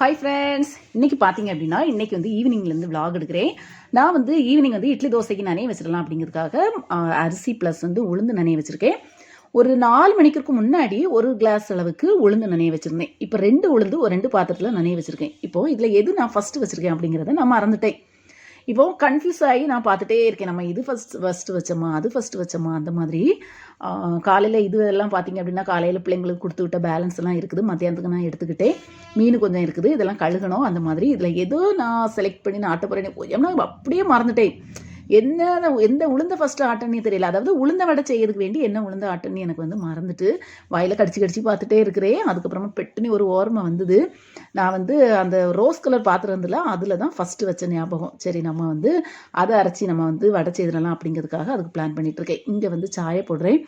Hi friends இன்னைக்கு பார்த்தீங்க அப்படின்னா இன்றைக்கி வந்து ஈவினிங்லேருந்து விலாக் எடுக்கிறேன். நான் வந்து ஈவினிங் வந்து இட்லி தோசைக்கு நனைய வச்சிடலாம் அப்படிங்கிறதுக்காக அரிசி ப்ளஸ் வந்து உளுந்து நனைய வச்சுருக்கேன். ஒரு நாலு மணிக்கு முன்னாடி ஒரு கிளாஸ் அளவுக்கு உளுந்து நனைய வச்சுருந்தேன். இப்போ ரெண்டு உளுந்து ஒரு ரெண்டு பாத்திரத்தில் நனைய வச்சுருக்கேன். இப்போது இதில் எது நான் ஃபஸ்ட்டு வச்சுருக்கேன் அப்படிங்கிறத நான் மறந்துட்டேன். இப்போ கன்ஃபியூஸ் ஆகி நான் பார்த்துட்டே இருக்கேன். நம்ம இது ஃபஸ்ட் ஃபஸ்ட்டு வச்சோமா அது ஃபஸ்ட்டு வச்சோமா அந்த மாதிரி. காலையில் இது எல்லாம் பார்த்திங்க அப்படின்னா காலையில் பிள்ளைங்களுக்கு கொடுத்து விட்ட பேலன்ஸ் எல்லாம் இருக்குது. மத்தியானத்துக்கு நான் எடுத்துக்கிட்டேன். மீன் கொஞ்சம் இருக்குது. இதெல்லாம் கழுகணும் அந்த மாதிரி. இதில் ஏதோ நான் செலக்ட் பண்ணி நான் ஆட்ட ஏன்னா அப்படியே மறந்துட்டேன். என்ன எந்த உளுந்த ஃபஸ்ட்டு ஆட்டனே தெரியல. அதாவது உளுந்த வடை செய்யறதுக்கு வேண்டி என்ன உளுந்த ஆட்டன்னு எனக்கு வந்து மறந்துட்டு வாயில் கடிச்சு கடிச்சு பார்த்துட்டே இருக்கிறேன். அதுக்கப்புறமா பெட்டுன்னு ஒரு ஓர்மை வந்தது. நான் வந்து அந்த ரோஸ் கலர் பாத்திரம் அதில் தான் ஃபஸ்ட்டு வச்ச ஞாபகம். சரி நம்ம வந்து அதை அரைச்சி நம்ம வந்து வடை செய்திடலாம் அப்படிங்கிறதுக்காக அதுக்கு பிளான் பண்ணிட்டு இருக்கேன். இங்கே வந்து சாயை போடுறேன்.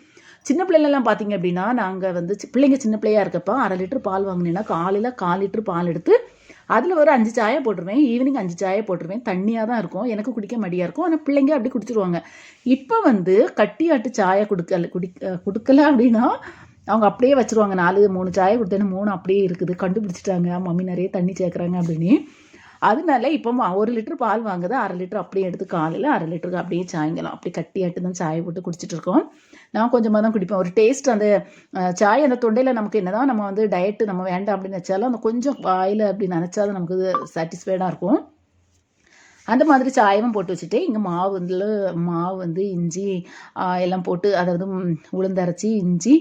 சின்ன பிள்ளைலலாம் பார்த்தீங்க அப்படின்னா நாங்கள் வந்து பிள்ளைங்க சின்ன பிள்ளையாக இருக்கப்போ அரை லிட்டர் பால் வாங்கினேன்னா காலையில் கால் லிட்டர் பால் எடுத்து அதில் ஒரு அஞ்சு சாயை போட்டுருவேன். ஈவினிங் அஞ்சு சாயை போட்டுருவேன். தண்ணியாக தான் இருக்கும். எனக்கு குடிக்க மடியாக இருக்கும். ஆனால் பிள்ளைங்க அப்படி குடிச்சிருவாங்க. இப்போ வந்து கட்டியாட்டு சாயை கொடுக்கல குடி கொடுக்கல அப்படின்னா அவங்க அப்படியே வச்சிருவாங்க. நாலு மூணு சாயை கொடுத்தேன்னு மூணு அப்படியே இருக்குது. கண்டுபிடிச்சிட்டாங்க. மம்மி நிறைய தண்ணி சேர்க்குறாங்க அப்படின்னு. அதனால இப்போ ஒரு லிட்டர் பால் வாங்குது. அரை லிட்டர் அப்படியே எடுத்து காலையில் அரை லிட்டருக்கு அப்படியே சாயங்காலம். அப்படியே கட்டியாட்டு தான் சாயை போட்டு குடிச்சிட்டு இருக்கோம். நான் கொஞ்சமாக தான் குடிப்பேன். ஒரு டேஸ்ட் அந்த சாய் அந்த தொண்டையில் நமக்கு என்னதான் நம்ம வந்து டயட்டு நம்ம வேண்டாம் அப்படின்னு நினச்சாலும் அந்த கொஞ்சம் வாயில் அப்படி நினச்சாலும் நமக்கு சாட்டிஸ்ஃபைடாக இருக்கும். அந்த மாதிரி சாயமும் போட்டு வச்சுட்டு இங்கே மாவு வந்து மாவு வந்து இஞ்சி எல்லாம் போட்டு அதாவது உளுந்தரைச்சி இஞ்சி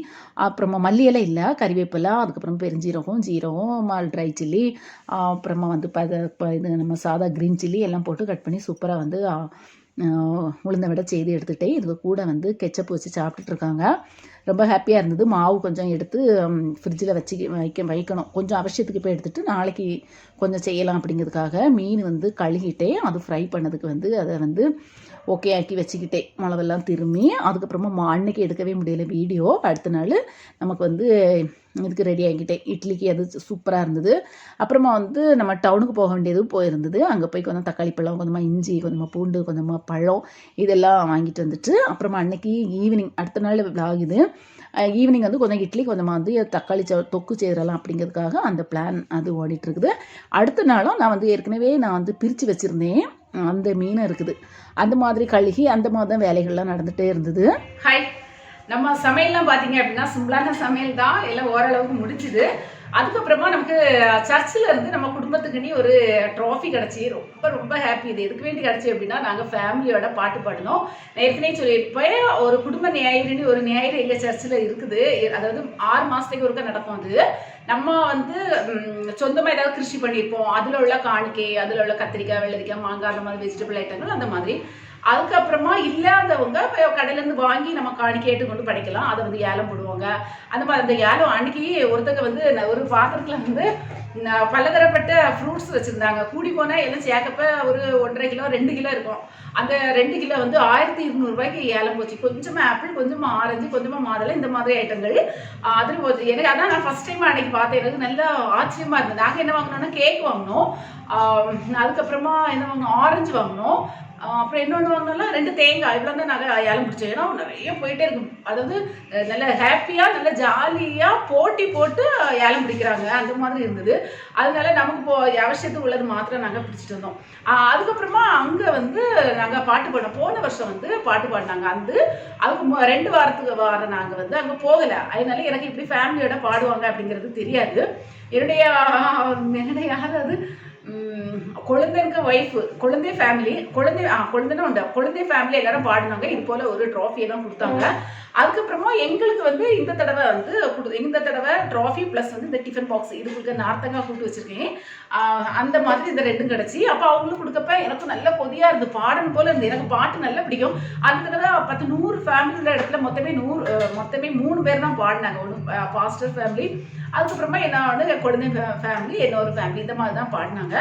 அப்புறமா மல்லி இல்லை கறிவேப்பிலை அதுக்கப்புறம் பெருஞ்சீரகம் ஜீரகம் மால் ட்ரை சில்லி அப்புறமா வந்து இது நம்ம சாதா க்ரீன் சில்லி எல்லாம் போட்டு கட் பண்ணி சூப்பராக வந்து உளுந்த விட செய்து எடுத்துகிட்டே இதுக்கு கூட வந்து கெச்சப் வச்சு சாப்பிட்டுட்டு இருக்காங்க ரொம்ப ஹாப்பியாக இருந்தது. மாவு கொஞ்சம் எடுத்து ஃப்ரிட்ஜில் வச்சு வைக்க வைக்கணும். கொஞ்சம் அவசியத்துக்கு போய் எடுத்துகிட்டு நாளைக்கு கொஞ்சம் செய்யலாம் அப்படிங்கிறதுக்காக மீன் வந்து கழுகிட்டேன். அது ஃப்ரை பண்ணதுக்கு வந்து அதை வந்து ஓகே ஆக்கி வச்சுக்கிட்டேன் மிளவெல்லாம் திரும்பி அதுக்கப்புறமா மா அன்னைக்கு எடுக்கவே முடியல வீடியோ. அடுத்த நாள் நமக்கு வந்து இதுக்கு ரெடி ஆகிக்கிட்டேன். இட்லிக்கு அது சூப்பராக இருந்தது. அப்புறமா வந்து நம்ம டவுனுக்கு போக வேண்டியது போயிருந்தது. அங்கே போய் கொஞ்சம் தக்காளி பழம் கொஞ்சமாக இஞ்சி கொஞ்சமாக பூண்டு கொஞ்சமாக பழம் இதெல்லாம் வாங்கிட்டு வந்துட்டு அப்புறமா அன்னைக்கு ஈவினிங் அடுத்த நாள் ஆகுது ஈவினிங் வந்து கொஞ்சம் இட்லி கொஞ்சமாக வந்து தக்காளி ச தொக்கு செய்கிறலாம் அப்படிங்கிறதுக்காக அந்த பிளான் அது ஓடிட்டுருக்குது. அடுத்த நாளும் நான் வந்து ஏற்கனவே நான் வந்து பிரித்து வச்சுருந்தேன். அந்த மீனும் இருக்குது. அந்த மாதிரி கழுகி அந்த மாதிரி தான் வேலைகள்லாம் நடந்துகிட்டே இருந்தது. ஹாய் நம்ம சமையல்லாம் பார்த்தீங்க அப்படின்னா சிம்பிளான சமையல் தான். எல்லாம் ஓரளவுக்கு முடிஞ்சுது. அதுக்கப்புறமா நமக்கு சர்ச்சில் இருந்து நம்ம குடும்பத்துக்குன்னே ஒரு ட்ராஃபி கிடச்சி ரொம்ப ரொம்ப ஹாப்பி இது எதுக்கு வேண்டி கிடச்சி அப்படின்னா நாங்கள் ஃபேமிலியோட பாட்டு பாடினோம். நான் ஏற்கனவே சொல்லியிருப்பேன் ஒரு குடும்ப ஞாயிறுன்னு ஒரு ஞாயிறு எங்கள் சர்ச்சில் இருக்குது. அதாவது ஆறு மாதத்துக்கு ஒருக்க நடக்கும் அது. நம்ம வந்து சொந்தமாக ஏதாவது கிருஷி பண்ணியிருப்போம். அதில் உள்ள காணிக்கை அதில் உள்ள கத்திரிக்காய் வெள்ளரிக்காய் மாங்காய் அந்த மாதிரி வெஜிடபிள் ஐட்டங்கள் அந்த மாதிரி. அதுக்கப்புறமா இல்லாதவங்க கடையிலேருந்து வாங்கி நம்ம கேட்டு கொண்டு படைக்கலாம். அதை வந்து ஏலம் போடுவாங்க. அந்த மாதிரி அந்த ஏலம் அன்னைக்கு ஒருத்தங்க வந்து ஒரு பாத்திரத்தில் வந்து பலதரப்பட்ட ஃப்ரூட்ஸ் வச்சுருந்தாங்க. கூடி போனால் எல்லாம் சேர்க்கப்ப ஒரு ஒன்றரை கிலோ ரெண்டு கிலோ இருக்கும். அந்த ரெண்டு கிலோ வந்து ஆயிரத்தி இருநூறுபாய்க்கு ஏலம் போச்சு. கொஞ்சமாக ஆப்பிள் கொஞ்சமாக ஆரஞ்சு கொஞ்சமாக மாதுளை இந்த மாதிரி ஐட்டங்கள் அதில் போச்சு எனக்கு அதான் நான் ஃபஸ்ட் டைம் அன்னைக்கு பார்த்தேன். எனக்கு நல்லா ஆச்சரியமாக இருந்தது. நாங்கள் என்ன வாங்கினோம்னா கேக் வாங்கினோம். அதுக்கப்புறமா என்ன வாங்கினோம்? ஆரஞ்சு வாங்கினோம். அப்புறம் இன்னொன்று வாங்கினோம்னா ரெண்டு தேங்காய். இவ்வளோ தான் நாங்கள் ஏலம் பிடிச்சோம் ஏன்னா நிறைய போயிட்டே இருக்கும். அதாவது நல்ல ஹாப்பியாக நல்ல ஜாலியாக போட்டி போட்டு ஏலம் பிடிக்கிறாங்க அந்த மாதிரி இருந்தது. அதனால நமக்கு இப்போ அவசியத்துக்கு உள்ளது மாத்திரம் நாங்கள் பிடிச்சிட்டு இருந்தோம் அதுக்கப்புறமா அங்கே வந்து நாங்கள் பாட்டு பாடினோம் போன வருஷம் வந்து பாட்டு பாடினாங்க. வந்து அதுக்கு ரெண்டு வாரத்துக்கு வார நாங்கள் வந்து அங்கே போகலை. அதனால எனக்கு இப்படி ஃபேமிலியோட பாடுவாங்க அப்படிங்கிறது தெரியாது. என்னுடைய என்னுடைய யாராவது குழந்தைங்க ஒய்ஃபு குழந்தை ஃபேமிலி குழந்தை ஆ குழந்தைன்னு உண்டு. குழந்தை ஃபேமிலி எல்லாரும் பாடினாங்க. இது போல் ஒரு ட்ராஃபி எல்லாம் கொடுத்தாங்க. அதுக்கப்புறமா எங்களுக்கு வந்து இந்த தடவை வந்து கொடு இந்த தடவை ட்ராஃபி ப்ளஸ் வந்து இந்த டிஃபன் பாக்ஸ் இது கொடுக்க நார்த்தங்காய் கூட்டு வச்சுருக்கேன். அந்த மாதிரி இந்த ரெண்டும் கிடச்சி. அப்போ அவங்களும் கொடுக்கப்ப எனக்கு நல்ல கொதியாக இருந்து பாடணும் போல இருந்து எனக்கு பாட்டு நல்லா பிடிக்கும். அந்த தடவை பத்து நூறு ஃபேமிலி உள்ள இடத்துல மொத்தமே நூறு மொத்தமே மூணு பேர் தான் பாடினாங்க. ஒன்று பாஸ்டர் ஃபேமிலி அதுக்கப்புறமா என்ன குழந்தை ஃபேமிலி இன்னொரு ஃபேமிலி இந்த மாதிரி தான் பாடினாங்க.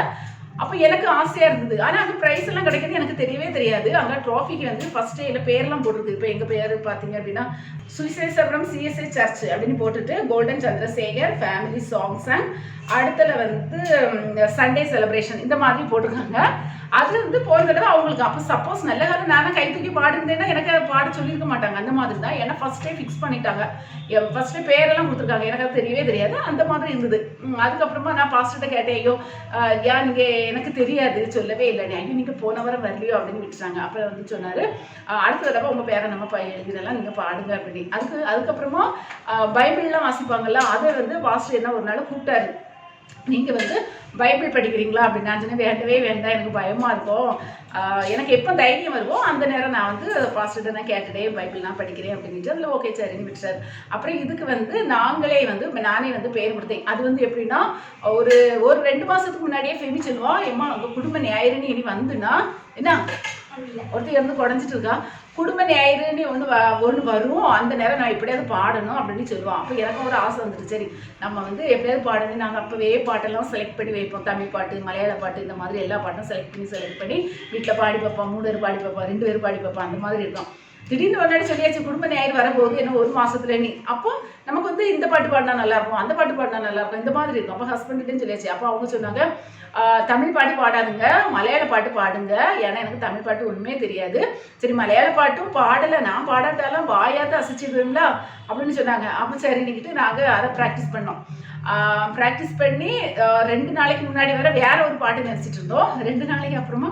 அப்போ எனக்கு ஆசையாக இருந்தது. ஆனால் அங்கே ப்ரைஸ் எல்லாம் கிடைக்கிறது எனக்கு தெரியவே தெரியாது. அங்கே ட்ராஃபிக்கு வந்து ஃபஸ்ட் டேயில் பேர்லாம் போட்டிருக்கு. இப்போ எங்கள் பேர் பார்த்தீங்க அப்படின்னா சுயசேசபுரம் சிஎஸ்ஐ சர்ச் அப்படின்னு போட்டுட்டு golden Chandrasekar family songs and அடுத்தல வந்து சண்டே செலிப்ரேஷன் இந்த மாதிரி போட்டிருக்காங்க. அது வந்து போன தடவை அவங்களுக்கு அப்போ சப்போஸ் நல்ல காலம் நானும் கை தூக்கி பாடிருந்தேன்னா எனக்கு அதை பாட சொல்லியிருக்க மாட்டாங்க. அந்த மாதிரி தான். ஏன்னா ஃபர்ஸ்டே ஃபிக்ஸ் பண்ணிட்டாங்க. ஃபர்ஸ்டே பேரெல்லாம் கொடுத்துருக்காங்க. எனக்கு அது தெரியவே தெரியாது. அந்த மாதிரி இருந்தது. அதுக்கப்புறமா நான் பாஸ்டர்கிட்ட கேட்டேன் ஐயோ யா நீங்க எனக்கு தெரியாது. சொல்லவே இல்லை. ஐயோ நீங்க போன வாரம் வரலையோ? அப்படின்னு விட்டுட்டாங்க. அப்புறம் வந்து சொன்னாரு அடுத்த தடவை உங்க பேரை நம்ம ப- எழுதிடலாம் நீங்க பாடுங்க. அப்படின்னு. அதுக்கு அதுக்கப்புறமா பைபிள்லாம் வாசிப்பாங்கல்ல அதை வந்து பாஸ்டர் என்ன ஒரு நாள் கூப்பிட்டாரு. நீங்கள் வந்து பைபிள் படிக்கிறீங்களா அப்படின்னு நான் சொன்னேன் வேண்டவே வேண்டாம் எனக்கு பயமாக இருக்கும். எனக்கு எப்போ தைரியம் வருமோ அந்த நேரம் நான் வந்து பாஸ்டர்கிட்ட நான் கேட்டுட்டே பைபிள் நான் படிக்கிறேன் அப்படின்ட்டு அதில் ஓகே சரின்னு விட்டுறாரு அப்புறம் இதுக்கு வந்து நாங்களே வந்து நானே வந்து பேர் கொடுத்தேன். அது வந்து எப்படின்னா ஒரு ஒரு ரெண்டு மாதத்துக்கு முன்னாடியே ஃபெமி சொல்லுவோம் ஏம்மா உங்கள் குடும்ப ஞாயிறுன்னு இனி வந்துன்னா என்ன? ஒருத்தர் இருந்து குறைஞ்சிட்டு இருக்கா. குடும்ப ஞாயிறுன்னு ஒன்று ஒன்று வரும். அந்த நேரம் நான் எப்படியாவது பாடணும் அப்படின்னு சொல்லுவான் அப்போ எனக்கு ஒரு ஆசை வந்துட்டு சரி நம்ம வந்து எப்படியாவது பாடணும். நாங்கள் அப்போவே பாட்டெல்லாம் செலக்ட் பண்ணி வைப்போம். தமிழ் பாட்டு மலையாள பாட்டு இந்த மாதிரி எல்லா பாட்டும் செலக்ட் பண்ணி செலக்ட் பண்ணி வீட்டில் பாடி பார்ப்போம் மூணு பேர் பாடி பார்ப்போம் ரெண்டு பேர் பாடி பார்ப்போம் அந்த மாதிரி இருக்கும். திடீர்னு ஒரு நாள் சொல்லியாச்சு குடும்ப ஞாயிறு வரப்போகுது என்ன ஒரு மாசத்துல நீ. அப்போ நமக்கு வந்து இந்த பாட்டு பாடினா நல்லா இருக்கும் அந்த பாட்டு பாடினா நல்லா இருக்கும் இந்த மாதிரி இருக்கும். அப்போ ஹஸ்பண்ட்டையும் சொல்லியாச்சு. அப்போ அவங்க சொன்னாங்க தமிழ் பாட்டு பாடாதுங்க மலையாள பாட்டு பாடுங்க. ஏன்னா எனக்கு தமிழ் பாட்டு ஒன்றுமே தெரியாது. சரி மலையாள பாட்டும் பாடலை நான் பாடாட்டாலும் வாயாத அசைச்சிடுவீங்களா அப்படின்னு சொன்னாங்க. அப்போ சரின்னுக்கிட்டு நாங்கள் அதை ப்ராக்டிஸ் பண்ணோம். ப்ராக்டிஸ் பண்ணி ரெண்டு நாளைக்கு முன்னாடி வர வேற ஒரு பாட்டு நினச்சிட்டு இருந்தோம். ரெண்டு நாளைக்கு அப்புறமா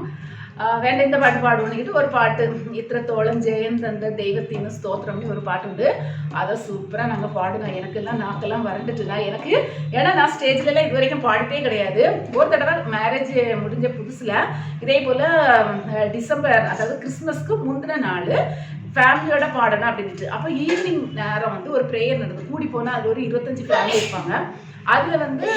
ஆஹ், வேണ്ട இந்த பாட்டு பாடுவோன்னுக்கிட்டு ஒரு பாட்டு இத்திரத்தோளம் ஜெயம் தந்த தெய்வத்தின் ஸ்தோத்திரம்னு ஒரு பாட்டு உண்டு அதை சூப்பராக நாங்கள் பாடுனோம் எனக்கெல்லாம் நாக்கெல்லாம் வறண்டுட்டுனா எனக்கு ஏன்னா நான் ஸ்டேஜ்லலாம் இது வரைக்கும் பாடிட்டே கிடையாது ஒரு தடவை மேரேஜ் முடிஞ்ச புதுசில் இதே போல் டிசம்பர் அதாவது கிறிஸ்மஸ்க்கு முந்தின நாள் ஃபேமிலியோட பாடணும் அப்படின்ட்டு அப்போ ஈவினிங் நேரம் வந்து ஒரு ப்ரேயர் நடந்தது கூடி போனால் அது ஒரு இருபத்தஞ்சி ஃபேமிலி இருப்பாங்க அதில் வந்து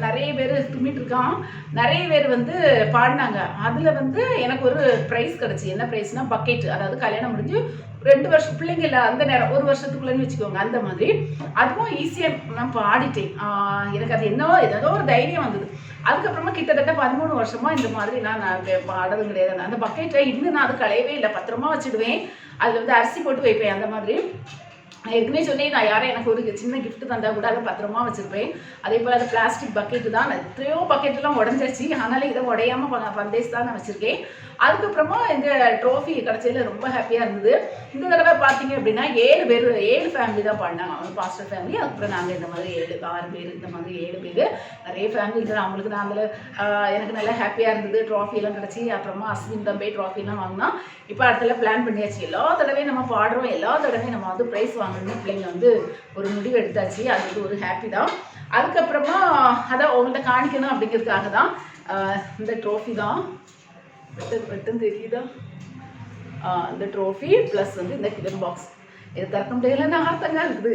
நிறைய பேர் தும்மிட்டு இருக்கான் நிறைய பேர் வந்து பாடினாங்க. அதில் வந்து எனக்கு ஒரு ப்ரைஸ் கிடச்சி. என்ன ப்ரைஸ்னால் பக்கெட் அதாவது கல்யாணம் முடிஞ்சு ரெண்டு வருஷம் பிள்ளைங்க இல்லை அந்த நேரம் ஒரு வருஷத்துக்குள்ளேன்னு வச்சுக்கோங்க அந்த மாதிரி. அதுவும் ஈஸியாக நான் பாடிட்டேன். எனக்கு அது என்னவோ ஏதோ ஒரு தைரியம் வந்தது. அதுக்கப்புறமா கிட்டத்தட்ட பதிமூணு வருஷமா இந்த மாதிரி நான் நான் வே- கிடையாது. அந்த பக்கெட்டை இன்னும் நான் அது களையவே இல்லை. பத்திரமா வச்சுடுவேன். அதில் வந்து அரிசி போட்டு வைப்பேன் அந்த மாதிரி. ஏற்கனவே சொன்னேன் நான் யாரும் எனக்கு ஒரு சின்ன கிஃப்ட் தந்தா கூட அதை பத்திரமா வச்சிருப்பேன். அதே போல் அது பிளாஸ்டிக் பக்கெட்டு தான். எத்தனையோ பக்கெட்லாம் உடஞ்சிருச்சு. ஆனாலும் இதை உடையாம பந்தேஸ் தான் நான் வச்சிருக்கேன். அதுக்கப்புறமா இந்த ட்ரோஃபி கிடச்சதில் ரொம்ப ஹாப்பியாக இருந்தது. இந்த தடவை பார்த்தீங்க அப்படின்னா ஏழு பேர் ஏழு ஃபேமிலி தான் பாடினாங்க அவங்க பாஸ்டர் ஃபேமிலி அதுக்கப்புறம் நாங்கள் இந்த மாதிரி ஏழு ஆறு பேர் இந்த மாதிரி ஏழு பேர் நிறைய ஃபேமிலி இருக்குது அவங்களுக்கு நாங்கள் எனக்கு நல்லா ஹாப்பியாக இருந்தது. ட்ராஃபிலாம் கிடச்சி அப்புறமா அஸ்வின் தம்பி ட்ராஃபிலாம் வாங்கினா இப்போ அடுத்தல பிளான் பண்ணியாச்சு. எல்லா தடவையும் நம்ம பாடுறோம். எல்லா தடவையும் நம்ம வந்து ப்ரைஸ் வாங்கணும்னு பிள்ளைங்க வந்து ஒரு முடிவு எடுத்தாச்சு. அது வந்து ஒரு ஹாப்பி தான். அதுக்கப்புறமா அதான் உங்கள்கிட்ட காணிக்கணும் அப்படிங்கிறதுக்காக தான் இந்த ட்ரோஃபி தான். பட்டன் பட்டன் தெரியுதா? இந்த ட்ரோஃபி ப்ளஸ் வந்து இந்த கிச்சன் பாக்ஸ் இது திறக்க முடியல நார்த்தங்காய் இருக்குது.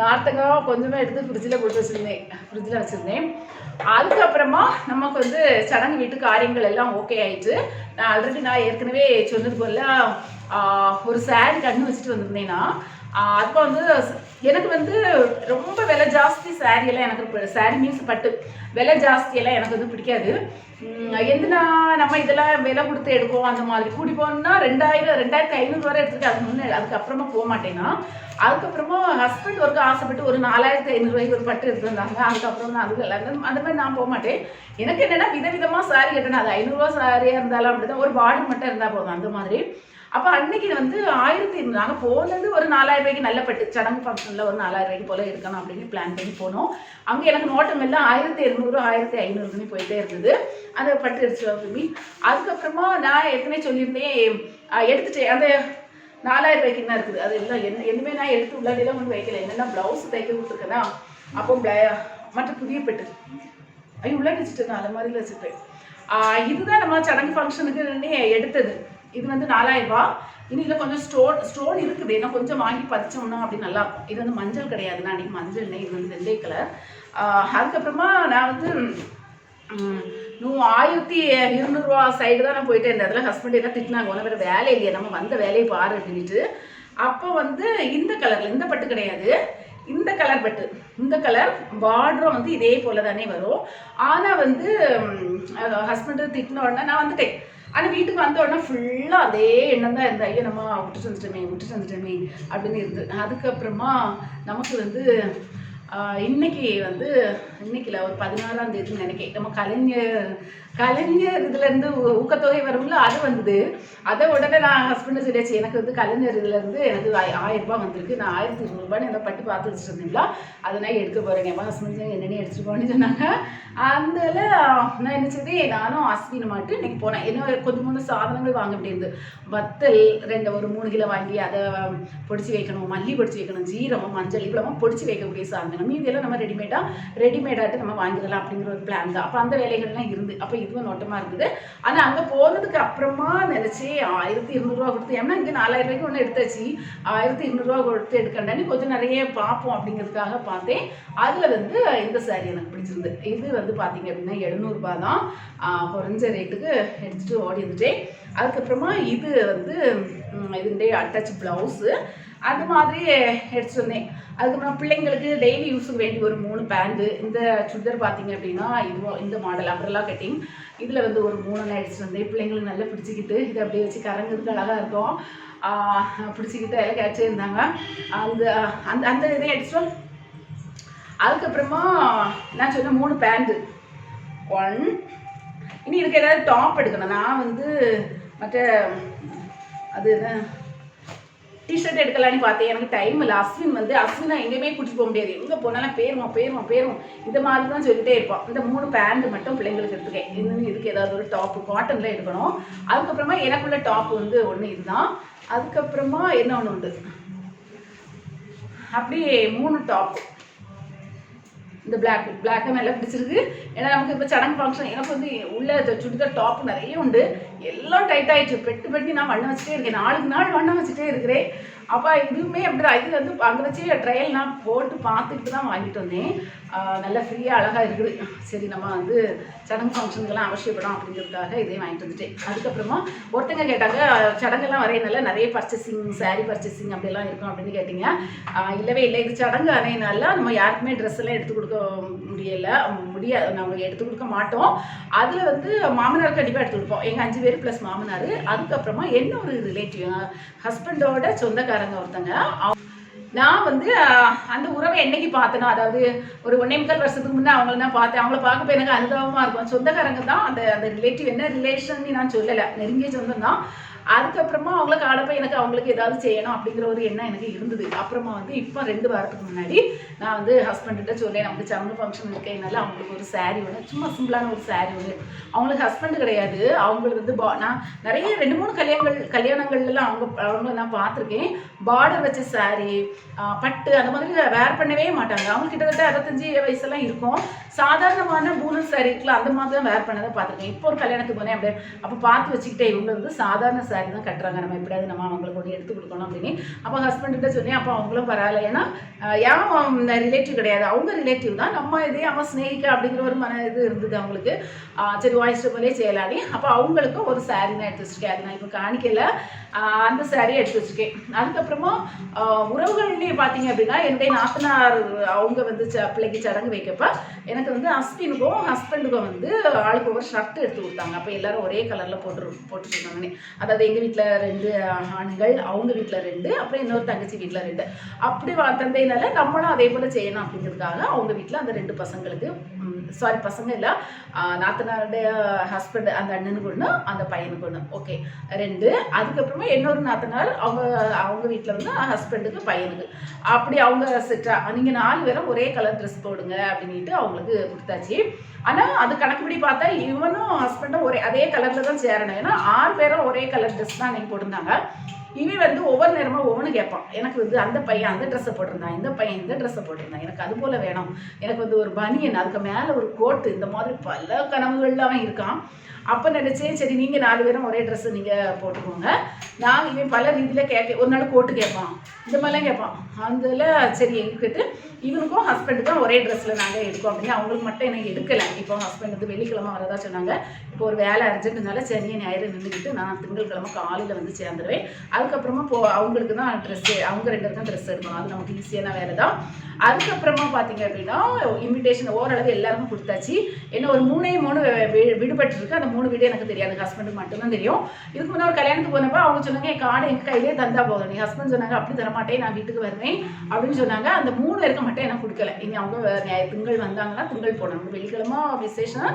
நார்த்தங்காய் கொஞ்சமாக எடுத்து ஃப்ரிட்ஜில் போட்டு வச்சுருந்தேன். ஃப்ரிட்ஜில் வச்சுருந்தேன். அதுக்கப்புறமா நமக்கு வந்து சடங்கு வீட்டு காரியங்கள் எல்லாம் ஓகே ஆயிடுச்சு நான் ஆல்ரெடி நான் ஏற்கனவே சொன்னது போல ஒரு சாரி கண்ணு வச்சுட்டு வந்திருந்தேன்னா அப்போ வந்து எனக்கு வந்து ரொம்ப விலை ஜாஸ்தி சாரியெல்லாம் எனக்கு சாரி மீன்ஸ் பட்டு. விலை ஜாஸ்தியெல்லாம் எனக்கு வந்து பிடிக்காது. எதுனா நம்ம இதெல்லாம் விலை கொடுத்து எடுப்போம் அந்த மாதிரி. கூடி போகணும்னா ரெண்டாயிரம் ரெண்டாயிரத்தி ஐநூறு வரை எடுத்துட்டு அதுக்கு முன்னே அதுக்கப்புறமா போக மாட்டேன்னா அதுக்கப்புறமா ஹஸ்பண்ட் ஒர்க்கு ஆசைப்பட்டு ஒரு நாலாயிரத்தி ஐநூறுரூவாய்க்கு ஒரு பட்டு எடுத்து வந்தாங்க. அதுக்கப்புறம் தான் அதுக்கு எல்லாரும் அந்த மாதிரி நான் போக மாட்டேன். எனக்கு என்னென்னா விதவிதமாக சாரி கட்டணும். அது ஐநூறுரூவா சாரியாக இருந்தாலும் அப்படிதான். ஒரு பாடி மட்டும் இருந்தால் போதும் அந்த மாதிரி. அப்போ அன்னைக்கு வந்து ஆயிரத்தி நாங்கள் போனது ஒரு நாலாயிரம் ரூபாய்க்கு நல்ல பட்டு சடங்கு ஃபங்க்ஷனில் ஒரு நாலாயிரம் ரூபாய்க்கு போல இருக்கணும் அப்படின்னு பிளான் பண்ணி போனோம். அங்கே எனக்கு நோட்டம் எல்லாம் ஆயிரத்தி இரநூறு ஆயிரத்தி ஐநூறுன்னு போயிட்டே இருந்தது. அந்த பட்டு எடுத்து அதுக்கப்புறமா நான் ஏற்கனவே சொல்லியிருந்தேன் எடுத்துட்டேன் அந்த நாலாயிரம் ரூபாய்க்கு தான் இருக்குது? அது எல்லாம் என்ன எதுவுமே நான் எடுத்து உள்ளாடியெல்லாம் ஒன்றும் வைக்கல. என்னென்னா ப்ளவுஸ் தைக்க கொடுத்துருக்கேன்னா அப்போ மற்ற புதிய பெட்டு. ஐயோ உள்ளாடி வச்சுட்டு நான் அலமாரியில் மாதிரிலாம் ஆஹ் இதுதான் நம்ம சடங்கு ஃபங்க்ஷனுக்கு எடுத்தது. இது வந்து நாலாயிரம் ரூபாய் இனி இதில் கொஞ்சம் ஸ்டோன் ஸ்டோன் இருக்குது. ஏன்னா கொஞ்சம் வாங்கி பதிச்சோம்னா அப்படி நல்லா இருக்கும். இது வந்து மஞ்சள் கிடையாது. நான் அன்றைக்கி மஞ்சள் இது வந்து வெள்ளை கலர் அதுக்கப்புறமா நான் வந்து நூ ஆயிரத்தி இருநூறுவா சைடு தான் நான் போயிட்டே இருந்தேன் அதில் ஹஸ்பண்ட் எல்லாம் திட்டினாங்க. உன வேறு வேலை இல்லையா. நம்ம வந்த வேலையை பாரு அப்படின்ட்டு அப்போ வந்து இந்த கலரில் இந்த பட்டு கிடையாது. இந்த கலர் பட்டு. இந்த கலர் பார்டரும் வந்து இதே போல தானே வரும். ஆனால் வந்து ஹஸ்பண்டு திட்டின உடனே நான் வந்துட்டேன். ஆனால் வீட்டுக்கு வந்த உடனே ஃபுல்லாக அதே எண்ணம் தான் இருந்தது. ஐயோ நம்ம விட்டு செஞ்சிட்டோமே விட்டு செஞ்சிட்டோமே அப்படின்னு இருந்து அதுக்கப்புறமா நமக்கு வந்து இன்னைக்கு வந்து இன்னைக்குல ஒரு பதினாறாம் தேதி நினைக்கிறேன். நம்ம கலைஞர் கலைஞர் இதுல இருந்து ஊக்கத்தொகை வரும்ல அது வந்தது. அதை உடனே நான் ஹஸ்பண்ட் சொல்லியாச்சு எனக்கு வந்து கலைஞர் இதுல இருந்து எனக்கு ஆயிரம் ரூபாய் வந்திருக்கு. நான் ஆயிரத்தி இருநூறுபான்னு ஏதோ பட்டு பார்த்து வச்சுட்டு இருந்தீங்களா அதை நான் எடுக்க போறேன். என் ஹஸ்பண்ட் என்னென்ன எடுத்துட்டு போன்னு சொன்னாங்க. அதில் நான் என்ன செய்தே நானும் அஸ்வின் மாட்டு இன்னைக்கு போனேன். என்ன கொஞ்சம் மூணு சாதனங்கள் வாங்க வேண்டியது வத்தல் ரெண்டு ஒரு மூணு கிலோ வாங்கி அதை பொடிச்சு வைக்கணும் மல்லி பொடிச்சு வைக்கணும் ஜீரகம் மஞ்சள் இவ்வளவு பொடிச்சு வைக்கக்கூடிய சாதனங்கள் மீதியெல்லாம் நம்ம ரெடிமேடாக ரெடிமேடாகிட்டு நம்ம வாங்கிடலாம் அப்படிங்கிற ஒரு பிளான் தான். அப்போ அந்த வேலைகள்லாம் இருந்து அப்போ இதுவும் நோட்டமாக இருக்குது. ஆனால் அங்கே போனதுக்கு அப்புறமா நினச்சி ஆயிரத்தி இருநூறுவா கொடுத்து ஏன்னா இங்கே நாலாயிரம் ரூபாய்க்கு ஒன்று எடுத்தாச்சு ஆயிரத்தி இருநூறுவா கொடுத்து எடுக்கண்டான்னு கொஞ்சம் நிறைய பார்ப்போம் அப்படிங்கிறதுக்காக பார்த்தேன். அதில் வந்து இந்த சாரி எனக்கு பிடிச்சிருந்து. இது வந்து பார்த்தீங்க அப்படின்னா எழுநூறுபா தான். குறைஞ்ச ரேட்டுக்கு எடுத்துகிட்டு ஓடி இருந்துட்டேன் அதுக்கப்புறமா இது வந்து ம், அட்டாச் ப்ளவுஸு அது மாதிரி எடுத்து வந்தேன் அதுக்கப்புறம் பிள்ளைங்களுக்கு டெய்லி யூஸுக்கு வேண்டி ஒரு மூணு பேண்ட்டு இந்த சுடிதார் பார்த்தீங்க அப்படின்னா இது இந்த மாடல் அம்பர்லா கட்டிங் இதில் வந்து ஒரு மூணு நான் எடுத்துட்டு வந்தேன் பிள்ளைங்களுக்கு நல்லா பிடிச்சிக்கிட்டு இதை அப்படியே வச்சு கறங்குறதுக்கு அழகாக இருக்கும். பிடிச்சிக்கிட்டு எல்லாம் கேட்டு இருந்தாங்க. அந்த அந்த அந்த இதை எடுத்துட்டு அதுக்கப்புறமா நான் சொன்ன மூணு பேண்ட்டு ஒன் இனி இதுக்கு ஏதாவது டாப் எடுக்கணும். நான் வந்து மற்ற அது என்ன டிஷர்ட் எடுக்கலான்னு பார்த்தேன். எனக்கு டைம் இல்லை. அஸ்வின் வந்து அஸ்வினை எங்கேயுமே கூட்டிட்டு போக முடியாது. எங்கே போனாலும் பேருவோம் பேருவோம் பேருவோம் இந்த மாதிரி தான் சொல்லிட்டே இருப்பான். இந்த மூணு பேண்ட் மட்டும் பிள்ளைங்களுக்கு எடுத்துக்கேன் இன்னும் இதுக்கு ஏதாவது ஒரு டாப்பு காட்டனில் எடுக்கணும். அதுக்கப்புறமா எனக்குள்ள டாப் வந்து ஒன்று இதுதான். அதுக்கப்புறமா என்ன ஒன்று உண்டு? அப்படியே மூணு டாப் இந்த பிளாக் பிளாக்கை நல்லா பிடிச்சிருக்கு. ஏன்னா நமக்கு இப்போ சடங்கு ஃபங்க்ஷன் எனக்கு வந்து உள்ள சுடிதார் டாப் நிறைய உண்டு. எல்லாம் டைட் ஆயிடுச்சு. பெட்டு பெட்டி நான் வண்ணம் வச்சுட்டே இருக்கேன். நாளுக்கு நாள் வண்ணம் வச்சுட்டே இருக்கிறேன். அப்போ இதுவுமே அப்படிதான் இது வந்து அங்கே வச்சு ட்ரையல் நான் போட்டு பார்த்துட்டு தான் வாங்கிட்டு வந்தேன். நல்லா ஃப்ரீயாக அழகாக இருக்குது. சரி நம்ம வந்து சடங்கு ஃபங்க்ஷனுக்கெல்லாம் அவசியப்படும் அப்படிங்கிறதுக்காக இதையும் வாங்கிட்டு வந்துட்டேன். அதுக்கப்புறமா ஒருத்தங்க கேட்டாங்க சடங்கெல்லாம் வரையினால நிறைய பர்ச்சேசிங் சாரீ பர்ச்சேசிங் அப்படிலாம் இருக்கும் அப்படின்னு கேட்டிங்க. இல்லவே இல்லை. இது சடங்கு வரையினால நம்ம யாருக்குமே ட்ரெஸ் எல்லாம் எடுத்து கொடுக்க முடியலை. முடியாது நம்மளுக்கு எடுத்து கொடுக்க மாட்டோம். அதில் வந்து மாமனார் கண்டிப்பாக எடுத்து கொடுப்போம். எங்கள் அஞ்சு பேர் ப்ளஸ் மாமனார். அதுக்கப்புறமா என்ன ஒரு ரிலேட்டிவ் ஹஸ்பண்டோட சொந்தக்காரங்க ஒருத்தங்க. நான் வந்து அந்த உறவை என்னைக்கு பார்த்தனோ அதாவது ஒரு ஒன்னே முக்கால் வருஷத்துக்கு முன்னே அவங்கள நான் பார்த்தேன். அவங்கள பார்க்க எனக்கு அனுபவமாக இருக்கும். சொந்தக்காரங்க தான் அந்த அந்த ரிலேட்டிவ் என்ன ரிலேஷன் நான் சொல்லலை. நெருங்கிய சொந்தம் தான் அதுக்கப்புறமா அவங்களுக்கு ஆடப்போ எனக்கு அவங்களுக்கு ஏதாவது செய்யணும் அப்படிங்கிற ஒரு எண்ணம் எனக்கு இருந்தது. அப்புறமா வந்து இப்போ ரெண்டு வாரத்துக்கு முன்னாடி நான் வந்து ஹஸ்பண்ட்கிட்ட சொல்லேன் நமக்கு சடங்கு ஃபங்க்ஷன் இருக்கேனால அவங்களுக்கு ஒரு saree ஒன்று சும்மா சிம்பிளான ஒரு saree ஒன்று அவங்களுக்கு ஹஸ்பண்ட் கிடையாது. அவங்களுக்கு வந்து பா நான் நிறைய ரெண்டு மூணு கல்யாணங்கள் கல்யாணங்கள்லாம் அவங்க அவங்கள நான் பார்த்துருக்கேன். பார்டர் வச்ச saree பட்டு அந்த மாதிரி வேர் பண்ணவே மாட்டாங்க. அவங்க கிட்டத்தட்ட அறுபத்தஞ்சு வயசெல்லாம் இருக்கும். சாதாரணமான மூணு சாரீக்குலாம் அந்த மாதிரி தான் வேர் பண்ணதை பார்த்துருக்கேன். இப்போ ஒரு கல்யாணத்துக்கு போனேன் அப்படியே அப்போ பார்த்து வச்சுக்கிட்டே இவங்க வந்து சாதாரண saree தான் கட்டுறாங்க. நம்ம எப்படியாவது நம்ம அவங்களுக்கு ஒன்று எடுத்து கொடுக்கணும் அப்படின்னு. அப்போ ஹஸ்பண்ட்கிட்ட சொன்னேன் அப்போ அவங்களும் பரவாயில்ல. ஏன்னா யாரும் ரிலேட்டிவ் கிடையாது? அவங்க ரிலேட்டிவ் தான். நம்ம இதே அவன் ஸ்னேகிக்கா அப்படிங்கிற ஒரு மன இது இருந்தது அவங்களுக்கு. சரி வாய்ஸ் போலே செய்யலாடி அப்போ அவங்களுக்கும் ஒரு saree தான் எடுத்து வச்சிருக்கேன். அது நான் இப்போ காணிக்கல. அந்த சாரியை எடுத்து வச்சுருக்கேன். அதுக்கப்புறமா உறவுகள்லேயே பார்த்தீங்க அப்படின்னா என்னுடைய நாத்தனார் அவங்க வந்து ச- பிள்ளைக்கு சடங்கு வைக்கப்ப எனக்கு வந்து ஹஸ்பண்டுக்கும் ஹஸ்பண்டுக்கும் வந்து ஆளுக்கு ஒரு ஷர்ட் எடுத்து கொடுத்தாங்க. அப்போ எல்லாரும் ஒரே கலரில் போட்டு போட்டுருந்தாங்கன்னே அதாவது எங்கள் வீட்டில் ரெண்டு ஆண்கள் அவங்க வீட்டில் ரெண்டு அப்புறம் இன்னொரு தங்கச்சி வீட்டில் ரெண்டு. அப்படி தந்தையினால நம்மளும் அதே போல் செய்யணும் அப்படிங்கிறதுக்காக அவங்க வீட்டில் அந்த ரெண்டு பசங்களுக்கு சாரி பசங்க இல்லை நாத்தனாருடைய ஹஸ்பண்ட் அந்த அண்ணனுக்கு ஒன்று அந்த பையனுக்கு ஒன்று ஓகே ரெண்டு அதுக்கப்புறமா இன்னொரு நாத்தனார் அவங்க அவங்க வீட்டில் வந்து ஹஸ்பண்டுக்கு பையனுக்கு. அப்படி அவங்க செட்டா நீங்கள் நாலு பேரும் ஒரே கலர் ட்ரெஸ் போடுங்க அப்படின்ட்டு அவங்களுக்கு கொடுத்தாச்சு. ஆனால் அது கணக்குப்படி பார்த்தா இவனும் ஹஸ்பண்டும் ஒரே அதே கலரில் தான் சேரணும். ஏன்னா ஆறு பேரும் ஒரே கலர் ட்ரெஸ் தான் அன்றைக்கி போட்டிருந்தாங்க. இவன் வந்து ஒவ்வொரு நேரமும் ஒவ்வொன்று கேட்பான். எனக்கு வந்து அந்த பையன் அந்த ட்ரெஸ்ஸை போட்டிருந்தான் இந்த பையன் இந்த ட்ரெஸ்ஸை போட்டிருந்தான். எனக்கு அது போல் வேணும். எனக்கு வந்து ஒரு பனியன் அதுக்கு மேலே ஒரு கோட்டு இந்த மாதிரி பல கனவுகள்ல அவன் இருக்கான். அப்போ நினச்சேன் சரி நீங்கள் நாலு பேரும் ஒரே ட்ரெஸ்ஸை நீங்கள் போட்டுக்கோங்க. நான் இவன் பல ரீதியில் கேட்க ஒரு நாள் கோட்டு கேட்பான். இந்த மாதிரிலாம் கேட்பான். அதில் சரி எங்கிட்டு இவனுக்கும் ஹஸ்பண்டுக்கும் ஒரே ட்ரெஸ்ஸில் நாங்கள் எடுப்போம் அப்படின்னு அவங்களுக்கு மட்டும் எனக்கு எடுக்கலை. இப்போ ஹஸ்பண்ட் வந்து வெள்ளிக்கிழமை வரதா சொன்னாங்க. இப்போ ஒரு வேலை அர்ஜென்ட்னால சனியை ஞாயிறு நின்றுக்கிட்டு நான் திங்கட்கிழமை காலையில் வந்து சேர்ந்துருவேன். அதுக்கப்புறமா போ அவங்களுக்கு தான் ட்ரெஸ்ஸு அவங்க ரெண்டு பேருக்கும் ட்ரெஸ் எடுக்கணும். அது நமக்கு ஈஸியான வேலை தான். அதுக்கப்புறமா பார்த்தீங்க அப்படின்னா இன்விடேஷன் ஓரளவு எல்லாருக்கும் கொடுத்தாச்சு. என்ன ஒரு மூணே மூணு வி- விடுபட்டு இருக்கு அந்த மூணு வீடு எனக்கு தெரியாது. ஹஸ்பண்டுக்கு மட்டும்தான் தெரியும். இதுக்கு முன்னே ஒரு கல்யாணத்துக்கு போனப்போ அவங்க சொன்னாங்க என் கார்டு எங்கள் கையிலே தந்தா போதும். நீ ஹஸ்பண்ட் சொன்னாங்க அப்படி தரமாட்டேன். நான் வீட்டுக்கு வருவேன். அப்படின்னு சொன்னாங்க. அந்த மூணு பேருக்கு மட்டும் மட்டும் எனக்கு கொடுக்கல. இனி அவங்க ஞாயிறு திங்கள் வந்தாங்கன்னா திங்கள் போடணும். வெள்ளிக்கிழமை விசேஷம்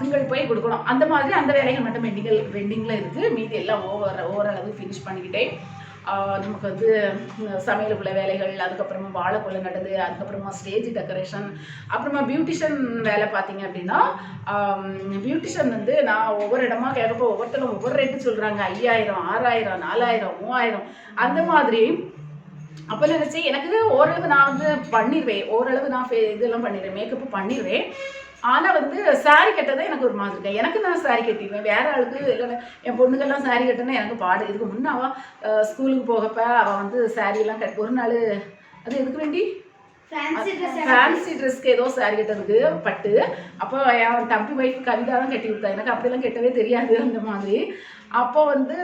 திங்கள் போய் கொடுக்கணும். அந்த மாதிரி அந்த வேலைகள் மட்டும் பெண்டிங்கள் பெண்டிங்கில் இருக்குது மீதி எல்லாம் ஓவர் ஓரளவு ஃபினிஷ் பண்ணிக்கிட்டேன் நமக்கு வந்து சமையலுக்குள்ள வேலைகள் அதுக்கப்புறமா வாழைக்குள்ள நடுது அதுக்கப்புறமா ஸ்டேஜ் டெக்கரேஷன் அப்புறமா பியூட்டிஷியன் வேலை பார்த்தீங்க அப்படின்னா பியூட்டிஷியன் வந்து நான் ஒவ்வொரு இடமா கேட்கப்போ ஒவ்வொருத்தரும் ஒவ்வொரு ரேட்டு சொல்கிறாங்க ஐயாயிரம் ஆறாயிரம் நாலாயிரம் மூவாயிரம். அந்த மாதிரி அப்போ நினச்சி எனக்கு ஓரளவு நான் வந்து பண்ணிடுவேன் ஓரளவு நான் இதெல்லாம் பண்ணிடுவேன் மேக்கப் பண்ணிடுவேன் ஆனால் வந்து saree கட்டதான் எனக்கு ஒரு மாதிரி இருக்கு. எனக்கு நான் saree கட்டிடுவேன். வேற ஆளுக்கு இல்லை என் பொண்ணுக்கெல்லாம் saree கட்டினா எனக்கு பாடு. இதுக்கு முன்ன அவள் ஸ்கூலுக்கு போகப்ப அவள் வந்து எல்லாம் கட் ஒரு நாள் அது எதுக்கு வேண்டி? ஃபேன்சி ட்ரெஸ்க்கு ஏதோ சாரி கட்டுறதுக்கு பட்டு. அப்போ என் தம்பி ஒய்ஃப் கவிதா தான் கட்டி கொடுத்தா. எனக்கு அப்படிலாம் கட்டவே தெரியாது அந்த மாதிரி. அப்போ வந்து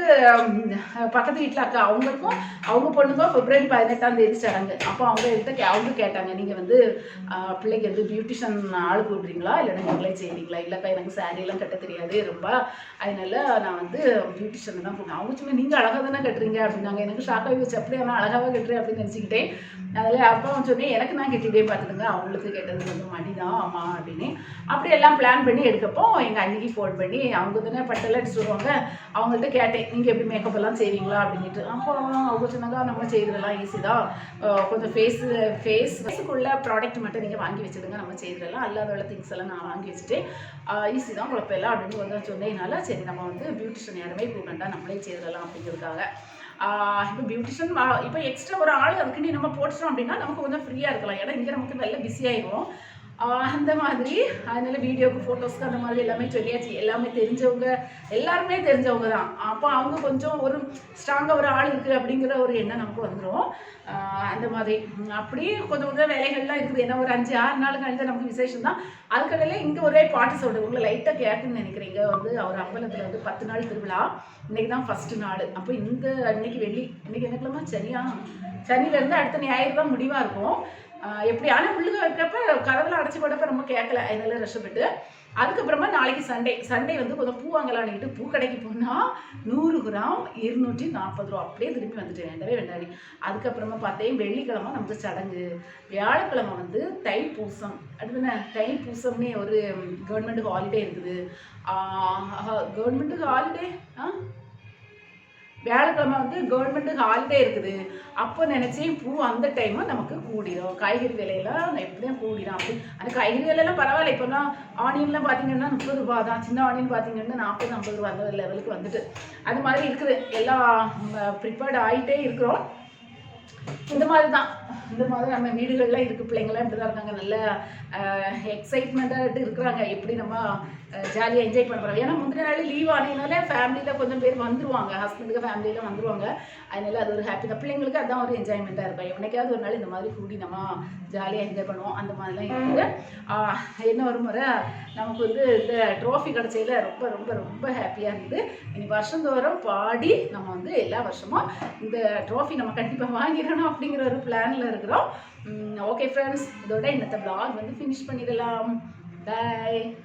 பக்கத்து வீட்டில் அக்கா அவங்களுக்கும் அவங்க பொண்ணுக்கும் பிப்ரவரி பதினெட்டாம் தேதி சடங்கு. அப்போ அவங்க கிட்ட கே- அவங்க கேட்டாங்க நீங்கள் வந்து பிள்ளைக்கு வந்து பியூட்டிஷியன் ஆள் கூப்பிடுறீங்களா இல்லைன்னா நீங்களே செய்கிறீங்களா இல்லைக்கா எனக்கு saree எல்லாம் கட்ட தெரியாது ரொம்ப அதனால நான் வந்து பியூட்டிஷியன் தான் போனேன் அவங்க சும்மா நீங்கள் அழகாக தானே கட்டுறீங்க? அப்படின்னாங்க. எனக்கு ஷாக்காகி வச்சு அப்படியே ஆனால் அழகாக கட்டுறேன்? அப்படின்னு நினச்சிக்கிட்டேன். அதில் அப்போ சொன்னேன் எனக்கு நான் கெட்டிட்டே பார்த்துடுங்க அவங்களுக்கு கேட்டது வந்து மடி தான் அம்மா அப்படின்னு. அப்படி எல்லாம் பிளான் பண்ணி எடுக்கப்போ எங்கள் அன்னைக்கு ஃபோன் பண்ணி அவங்க தானே பட்டெல்லாம் அடிச்சு வருவாங்க. அவங்கள்ட்ட கேட்டேன் நீங்கள் எப்படி மேக்கப் எல்லாம் செய்வீங்களா? அப்படின்ட்டு அப்போ அவங்க சொன்னாங்க நம்ம செய்கிறதெல்லாம் ஈஸி தான். கொஞ்சம் ஃபேஸ் ஃபேஸ் ஃபேஸுக்குள்ள ப்ராடக்ட் மட்டும் நீங்கள் வாங்கி வச்சுடுங்க. நம்ம செய்கிறதெல்லாம் அல்லாத உள்ள திங்ஸ் எல்லாம் நான் வாங்கி வச்சுட்டு ஈஸி தான் குழப்பம் அப்படின்னு வந்து சொன்னதுனால சரி நம்ம வந்து பியூட்டிஷியன் யாருமே கூப்பிடா நம்மளே செய்திடலாம் அப்படிங்கிறதுக்காக. இப்போ பியூட்டிஷியன் இப்போ எக்ஸ்ட்ரா ஒரு ஆள் அதுக்குன்னு நம்ம போட்டுட்டோம் அப்படின்னா நமக்கு கொஞ்சம் ஃப்ரீயாக இருக்கலாம். ஏன்னா இங்கே நமக்கு நல்ல பிஸியாகிடும் அந்த மாதிரி. அதனால வீடியோக்கு ஃபோட்டோஸ்க்கு அந்த மாதிரி எல்லாமே சொல்லியாச்சு. எல்லாமே தெரிஞ்சவங்க எல்லாருமே தெரிஞ்சவங்க தான். அப்போ அவங்க கொஞ்சம் ஒரு ஸ்ட்ராங்காக ஒரு ஆள் இருக்குது அப்படிங்கிற ஒரு எண்ணம் நமக்கு வந்துடும் அந்த மாதிரி. அப்படியே அப்படி கொஞ்சம் கொஞ்சம் வேலைகள்லாம் இருக்குது. ஏன்னா ஒரு அஞ்சு ஆறு நாள் கழிஞ்சா நமக்கு விசேஷம் தான். அதுக்கடையில் இங்கே ஒரே பாட்டு சொல்கிறேன் உங்களை லைட்டாக கேட்குன்னு நினைக்கிறீங்க வந்து அவர் அம்பலத்தில் வந்து பத்து நாள் திருவிழா. இன்னைக்கு தான் ஃபஸ்ட்டு நாள். அப்போ இந்த அன்னைக்கு வெள்ளி இன்றைக்கி என்ன கிழமை? சரியா சனிலேருந்து அடுத்த ஞாயிறு தான் முடிவாக இருக்கும். எப்படி ஆனால் உள்ளுக வைக்கிறப்ப கதவுல அடைச்சி போட்டப்ப ரொம்ப கேட்கல அதனால ரஷ்டப்பட்டு அதுக்கப்புறமா நாளைக்கு சண்டே சண்டே வந்து கொஞ்சம் பூ வாங்கலான்னுட்டு பூ கடைக்கு போனால் நூறு கிராம் இருநூற்றி நாற்பது ரூபா. அப்படியே திரும்பி வந்துட்டு வேண்டவே வேண்டாடி அதுக்கப்புறமா பார்த்தேன் வெள்ளிக்கிழமை நமக்கு சடங்கு. வியாழக்கிழமை வந்து தைப்பூசம். தை தைப்பூசம்னே ஒரு கவர்மெண்ட்டுக்கு ஹாலிடே இருக்குது. கவர்மெண்ட்டுக்கு ஹாலிடே ஆ? வியாழக்கிழமை வந்து கவர்மெண்ட்டு ஹாலிடே இருக்குது. அப்போ நினச்சேன் பூ அந்த டைமும் நமக்கு கூடிடும் காய்கறி விலையெல்லாம் எப்படியும் கூடிடும் அப்படி அந்த காய்கறி விலையெல்லாம் பரவாயில்ல. இப்போலாம் ஆனியன்லாம் பார்த்தீங்கன்னா முப்பது ரூபா தான். சின்ன ஆனியன் பார்த்தீங்கன்னா நாற்பது ஐம்பது ரூபா அந்த லெவலுக்கு வந்துட்டு. அது மாதிரி இருக்குது. எல்லாம் ப்ரிப்பேர்ட் ஆகிட்டே இருக்கிறோம். இந்த மாதிரி தான் இந்த மாதிரி நம்ம வீடுகள்லாம் இருக்குது பிள்ளைங்களாம் இப்படி தான் இருக்காங்க. நல்ல எக்ஸைட்மெண்ட்டாக இருக்கிறாங்க. எப்படி நம்ம ஜாலியாக என்ஜாய் பண்ணுறாங்க ஏன்னா முந்தின நாள் லீவ் ஆனதுனால ஃபேமிலியில் கொஞ்சம் பேர் வந்துருவாங்க. ஹஸ்பண்டுக்கு ஃபேமிலியில் வந்துருவாங்க. அதனால அது ஒரு ஹாப்பி தான். பிள்ளைங்களுக்கு அதுதான் ஒரு என்ஜாய்மெண்ட்டாக இருக்கும். என்னைக்காவது ஒரு நாள் இந்த மாதிரி கூடி நம்ம ஜாலியாக என்ஜாய் பண்ணுவோம். அந்த மாதிரிலாம் இருக்குது. என்ன ஒரு முறை நமக்கு வந்து இந்த ட்ரோஃபி கிடச்சதில் ரொம்ப ரொம்ப ரொம்ப ஹாப்பியாக இருந்தது. இனி வருஷந்தோறும் பாடி நம்ம வந்து எல்லா வருஷமும் இந்த ட்ரோஃபி நம்ம கண்டிப்பாக வாங்கிடணும். அப்படிங்கிற ஒரு பிளானில் இருக்கிறோம். ஓகே ஃப்ரெண்ட்ஸ் இதோட இன்னத்த பிளாக் வந்து ஃபினிஷ் பண்ணிடலாம். பை